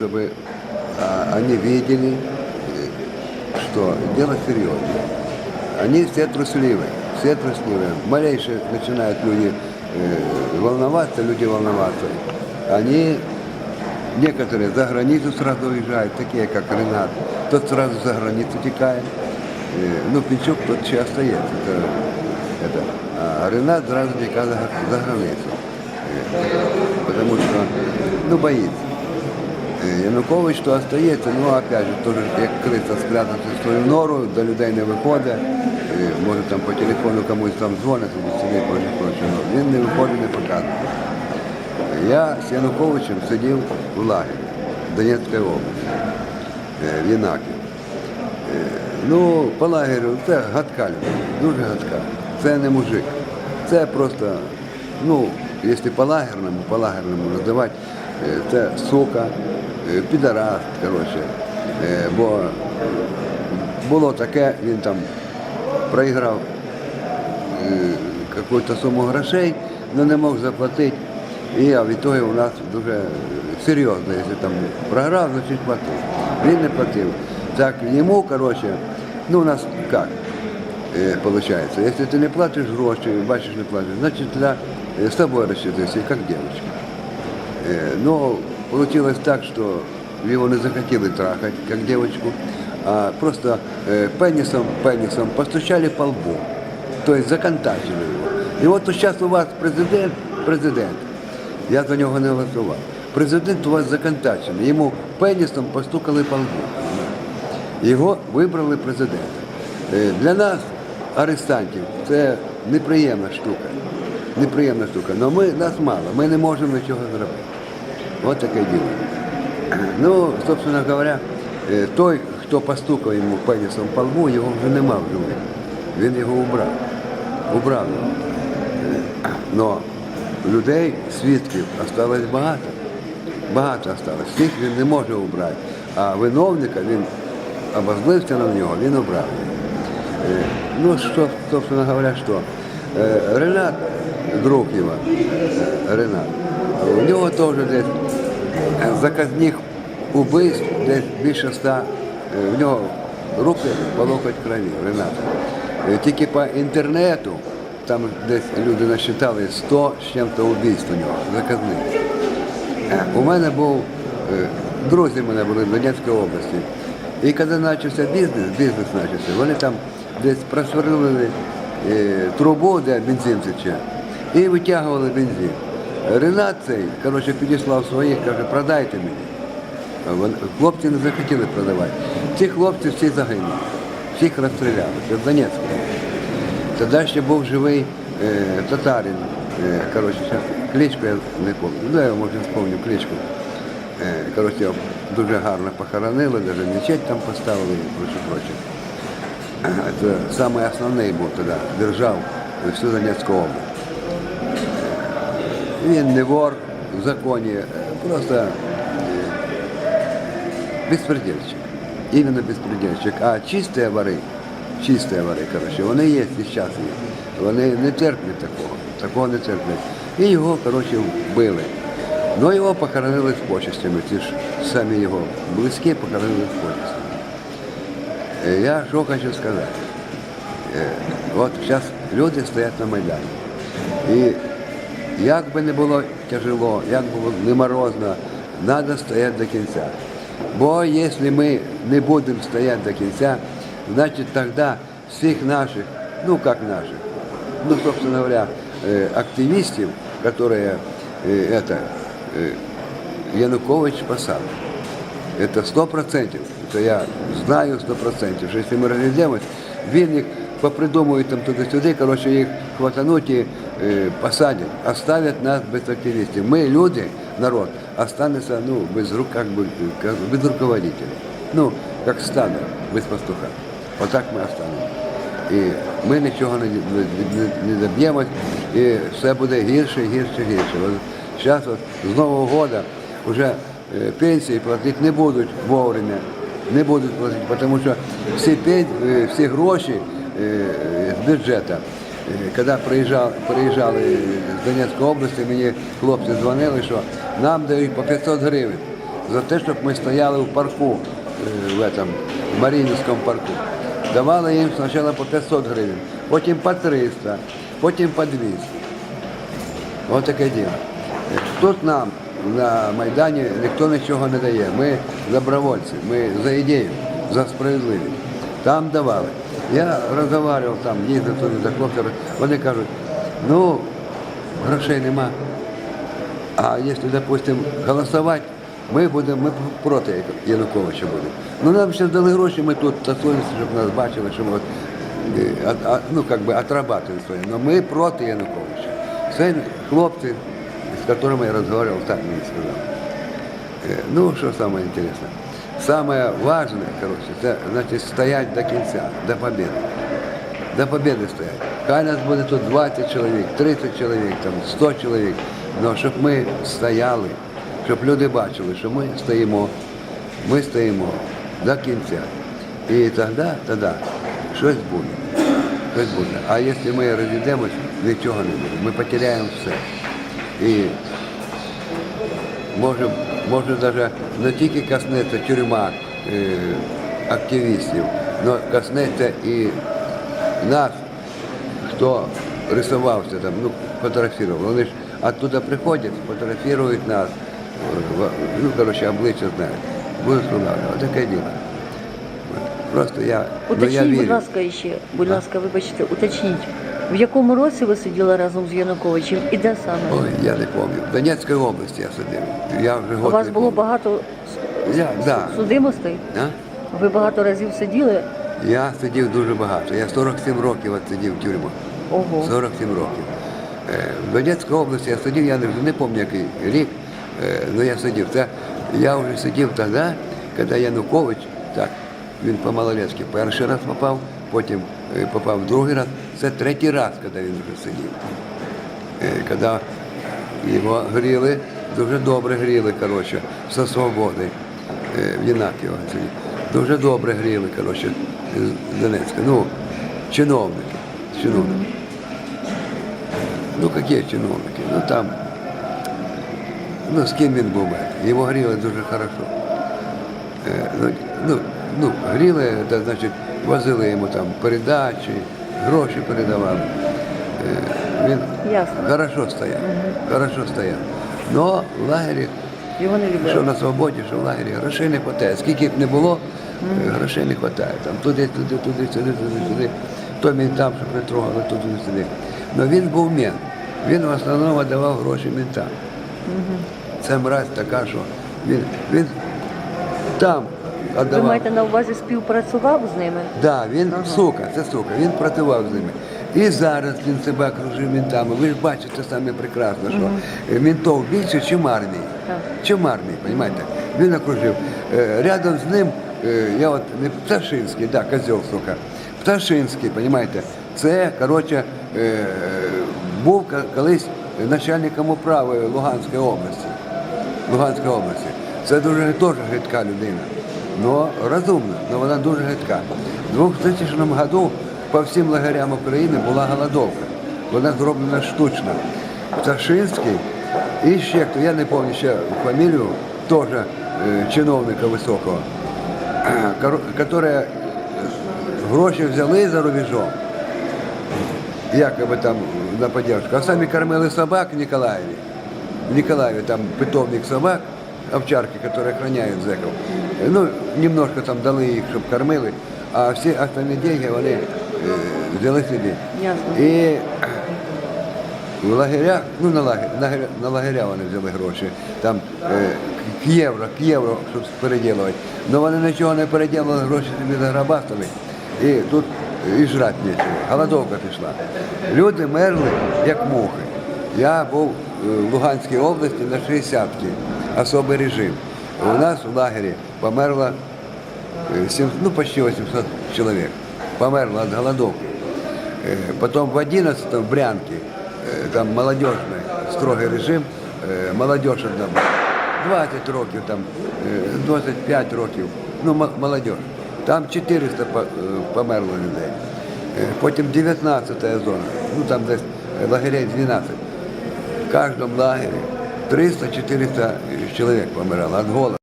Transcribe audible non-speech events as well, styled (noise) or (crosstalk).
чтобы а, они видели, что дело серьезное. Они все трусливые, все трусливые. Малейшие начинают люди э, волноваться, люди волноваться. Они, некоторые за границу сразу уезжают, такие как Ренат. Тот сразу за границу текает. Э, ну, Пинчук тот еще остается. Это, это. А Ренат сразу текает за границу. Э, потому что, ну, боится. Е, Янукович то остається, ну опять же, теж як криса спрятався в свою нору, до людей не виходить, Е, може там по телефону комусь там дзвонить, сидить, проче. Ну, Він не виходить, не показує. Я з Януковичем сидів в лагері області, е, в Єнакі. Е, Ну, по лагерю це гадка дуже гадка. Це не мужик. Це просто, ну, якщо по лагерному, по лагерному е, це сука, підарас, коротше. Е, Бо було таке, він там проіграв е, какую-то суму грошей, але не мог заплатити. І а в ітогі у нас дуже серйозно, якщо там програв, значить платив. Він не платив. Так йому, коротше, ну у нас як е, получается, если ты не платишь гроши, бачиш не платишь, значит для, э, с тобой рассчитывайся, как девочка. Э, получилось так, что его не захотели трахать, как девочку, а просто э, пенисом, пенисом постучали по лбу. То есть законтачили его. И вот сейчас у вас президент, президент, я за нього не голосував. Президент у вас законтачений. Йому пенісом постукали по лбу. Його вибрали президента. Е, Для нас, арестантів, це неприємна штука. Неприємна штука. Але ми, нас мало, ми не можемо нічого зробити. Ось таке діло. Ну, собственно говоря, е, той, хто постукав йому пенісом по лбу, його вже нема в живих. Він його убрав. Убрав його. Но людей, свідків, осталось багато. Багато осталось. Всіх він не може убрати. А виновника він обозлився на нього, він обрав. Е, Ну, що, собственно говоря, що? Е, Ренат, друг його, Ренат, у нього теж десь заказних убивств десь більше ста. Е, В нього руки по локоть крові, Рената. Е, Тільки по інтернету там десь люди насчитали 100 з чим-то убійств у нього, заказних. Е, У мене був, е, друзі мене були в Донецькій області. І коли почався бізнес, бізнес почався, вони там десь просверлили е, трубу, де бензин тече, і витягували бензин. Ренат цей, коротше, підіслав своїх, каже, продайте мені. Хлопці не захотіли продавати. Ці хлопці всі загинули, всіх розстріляли. Це в Донецьку. Тоді ще був живий е, татарин. Е, коротше, кличку я не пам'ятаю. Ну, я може спомню кличку. Е, коротше, дуже гарно похоронили, навіть мечеть там поставили і проче. Е, Це основний був тоді, держав всю Донецьку область. Він не вор в законі, е, просто е, беспредельщик. Именно беспредельщик. А чисті вори, чисті вори, коротше, вони є і зараз є. Вони не терплять такого, такого не терплять. І його, коротше, вбили. Ну його похоронили з почестями, ті ж самі його близькі похоронили з почестями. Е, Я що хочу сказати. От зараз люди стоять на Майдані. І як би не було тяжело, як би було не морозно, треба стояти до кінця. Бо якщо ми не будемо стояти до кінця, значить тоді всіх наших, ну як наших, ну, собственно говоря, э, активистов, которые э, это, э, Янукович посадил. Это сто процентов. Это я знаю сто процентов, що якщо ми розійдемось, він їх попридумують там туди-сюди, коротше, їх хватануть і е, посадять, оставлять нас без активістів. Ми, люди, народ, останемся ну, без рук, как бы, без руководителя. Ну, як стадо, без пастуха. Отак ми останемося. І ми нічого не, не, не, доб'ємось, і все буде гірше, гірше, гірше. От зараз от, з Нового року вже е, пенсії платити не будуть вовремя, не будуть платити, тому що всі, пен- е, всі гроші е, з бюджету, е, коли приїжджали, приїжджали з Донецької області, мені хлопці дзвонили, що нам дають по 500 гривень. за те, щоб ми стояли в парку, е, в этом, в Маріїнському парку. Давали їм спочатку по 500 гривень, потім по 300, потім по 200. Ось таке діло. Тут нам на Майдані ніхто нічого не дає. Ми добровольці, ми за ідею, за справедливість. Там давали. Я розмовляв там, їздив туди за хлопцями, вони кажуть, ну, грошей нема. А якщо, допустим, голосувати, ми будемо ми проти Януковича будемо. Ну нам ще дали гроші, ми тут тасуємося, щоб нас бачили, що ми от, е, ну, как би, отрабатуємо своє. Но ми проти Януковича. Це хлопці, з якими я розмовляв, так мені сказали. Е, Ну, що саме? Саме важне, коротше, це значить стоять до кінця, до победы. До победы стоять. Хай нас буде тут 20 чоловік, 30 чоловік, там, 100 чоловік. Но щоб ми стояли, щоб люди бачили, що ми стоїмо, ми стоїмо до кінця. І тоді, тоді щось буде. Щось буде. А якщо ми розійдемось, нічого не буде. Ми потеряємо все. І може, може навіть не тільки коснеться тюрма е, активістів, але коснеться і нас, хто рисувався там, ну, фотографував. Вони ж оттуда приходять, фотографують нас, ну, коротше, обличчя знають. Будуть встановлювати. Таке діло. Просто я, ну, я Уточніть, будь ласка, ще, будь ласка, вибачте, уточніть, в якому році ви сиділи разом з Януковичем і де саме? Ой, я не пам'ятаю. В Донецькій області я сидів. Я вже У год вас не було багато Я, да. судимостей? А? Ви багато разів сиділи? Я сидів дуже багато. Я 47 років от сидів в тюрму. Ого. 47 років. Е, В Донецькій області я сидів, я не, не пам'ятаю який рік, але я сидів. Це, я вже сидів тоді, коли Янукович, так, він по малолетськи перший раз попав, потім е, попав другий раз. Це третій раз, коли він вже сидів. Е, Коли його гріли, дуже добре гріли, коротше, со свободи е, в Єнаківо. Дуже добре гріли, коротше, з Донецька. Ну, чиновники. чиновники. Ну, які чиновники? Ну там, ну з ким він був? Його гріли дуже хорошо. Е, ну, ну, ну, гріли, та, значить, возили йому там передачі, гроші передавали. Е, він Ясно. хорошо стояв, хорошо стояв. Но в лагері, Його не що на свободі, що в лагері, грошей не вистачає. Скільки б не було, е, грошей не вистачає. Там туди, туди, туди, сюди, туди, сюди. То він там, щоб не трогали, то туди, сюди. Но він був мент. Він в основному давав гроші ментам. Це мразь така, що він, він там Ви віддавав. маєте на увазі співпрацював з ними? Да, він сука, це сука, він працював з ними. І зараз він себе окружив мінтами. Ви ж бачите самі прекрасно, що е, мінтов більше, ніж армії. Так. Чим армії, розумієте? Він окружив. Е, Рядом з ним, е, я от не Пташинський, да, козел, сука. Пташинський, розумієте, це, коротше, е, був ка- колись начальником управи Луганської області. Луганської області. Це дуже теж гидка людина. Ну, розумна, але вона дуже гидка. У 2000 году по всім лагерям України була голодовка. Вона зроблена штучно. Пташинський і ще хто, я не пам'ятаю ще фамілію, теж е, чиновника високого, (clears throat) який гроші взяли за рубежом якоби там на поддержку. А самі кормили собак в Николаеве. В Николаеве там питомник собак, овчарки, которые охраняют зэков. Ну, немножко там дали їх, щоб кормили, а всі остальні деньги вони е, взяли собі. Ясно. І в лагерях, ну на лагеря, на, лагеря- на лагеря вони взяли гроші, там е, к євро, к євро, щоб переділувати. Але вони нічого не переділили, гроші собі заграбастали. І тут і жрати нічого. Голодовка пішла. Люди мерли, як мухи. Я був е, в Луганській області на 60-ті, особий режим. У нас в лагері померло е, сім- ну, почти 800 человек. Померло от голодовки. Э, Потом в 11 в Брянке, э, там молодежный строгий режим, э, молодежь одна була. 20 років, там, э, 25 років, ну, м- молодежь. Там 400 по- е, померло людей. Е, Потім 19 зона, ну там десь е, лагерей 12. В кожному лагері 300-400 чоловік помирало від голоду.